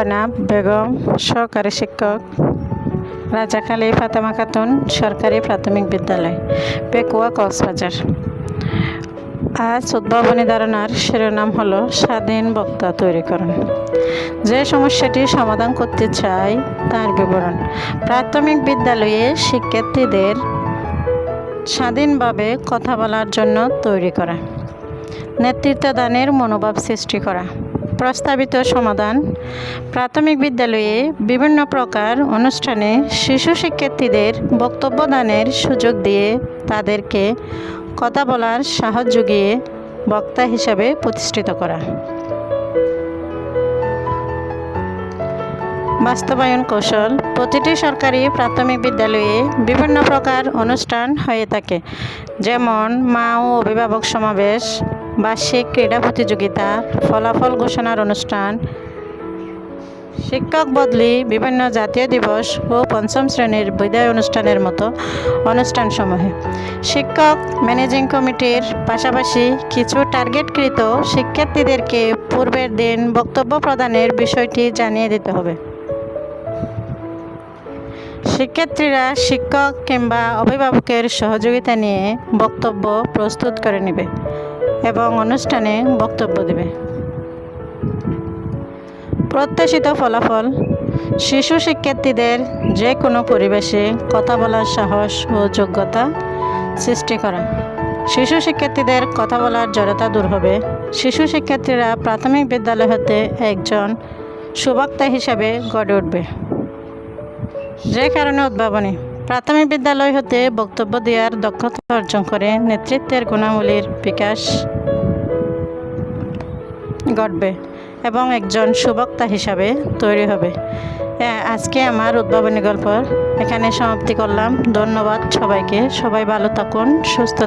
জনাব বেগম, সহকারী শিক্ষক রাজাখালী ফাতেমা খাতুন, সরকারি প্রাথমিক বিদ্যালয়, পেকুয়া, কক্সবাজার। আজ উদ্ভাবনী ধারণার শিরোনাম হলো, স্বাধীন বক্তা তৈরি করুন। যে সমস্যাটি সমাধান করতে চাই তার বিবরণ। প্রাথমিক বিদ্যালয়ে শিক্ষার্থীদের স্বাধীনভাবে কথা বলার জন্য তৈরি করা। নেতৃত্ব দানের মনোভাব সৃষ্টি করা। প্রস্তাবিত সমাধান। প্রাথমিক বিদ্যালয়ে বিভিন্ন প্রকার অনুষ্ঠানে শিশু শিক্ষার্থীদের বক্তব্য দানের সুযোগ দিয়ে তাদেরকে কথা বলার সাহস জুগিয়ে বক্তা হিসাবে প্রতিষ্ঠিত করা। বাস্তবায়ন কৌশল। প্রতিটি সরকারি প্রাথমিক বিদ্যালয়ে বিভিন্ন প্রকার অনুষ্ঠান হয়ে থাকে। যেমন মা ও অভিভাবক সমাবেশ বার্ষিক ক্রীড়া প্রতিযোগিতা, ফলাফল ঘোষণার অনুষ্ঠান, শিক্ষক বদলি, বিভিন্ন জাতীয় দিবস ও পঞ্চম শ্রেণির বিদায় অনুষ্ঠানের মতো অনুষ্ঠানসমূহে। শিক্ষক, ম্যানেজিং কমিটির পাশাপাশি কিছু টার্গেটকৃত শিক্ষার্থীদেরকে পূর্বের দিন বক্তব্য প্রদানের বিষয়টি জানিয়ে দিতে হবে। শিক্ষার্থীরা শিক্ষক কিংবা অভিভাবকের সহযোগিতা নিয়ে বক্তব্য প্রস্তুত করে নেবে। এবং অনুষ্ঠানে বক্তব্য দেবে। প্রত্যাশিত ফলাফল, শিশু শিক্ষার্থীদের যে কোনো পরিবেশে কথা বলার সাহস ও যোগ্যতা সৃষ্টি করা। শিশু শিক্ষার্থীদের কথা বলার জড়তা দূর হবে। শিশু শিক্ষার্থীরা প্রাথমিক বিদ্যালয় হতে একজন সুবক্তা হিসাবে গড়ে উঠবে। যে কারণে উদ্ভাবনী। প্রাথমিক বিদ্যালয় হতে বক্তব্য দেওয়ার দক্ষতা অর্জন করে নেতৃত্বের গুণাবলীর বিকাশ ঘটবে এবং একজন সুবক্তা হিসাবে তৈরি হবে। আজকে আমার উদ্ভাবনী গল্প এখানে সমাপ্তি করলাম। ধন্যবাদ সবাইকে। সবাই ভালো থাকুন, সুস্থ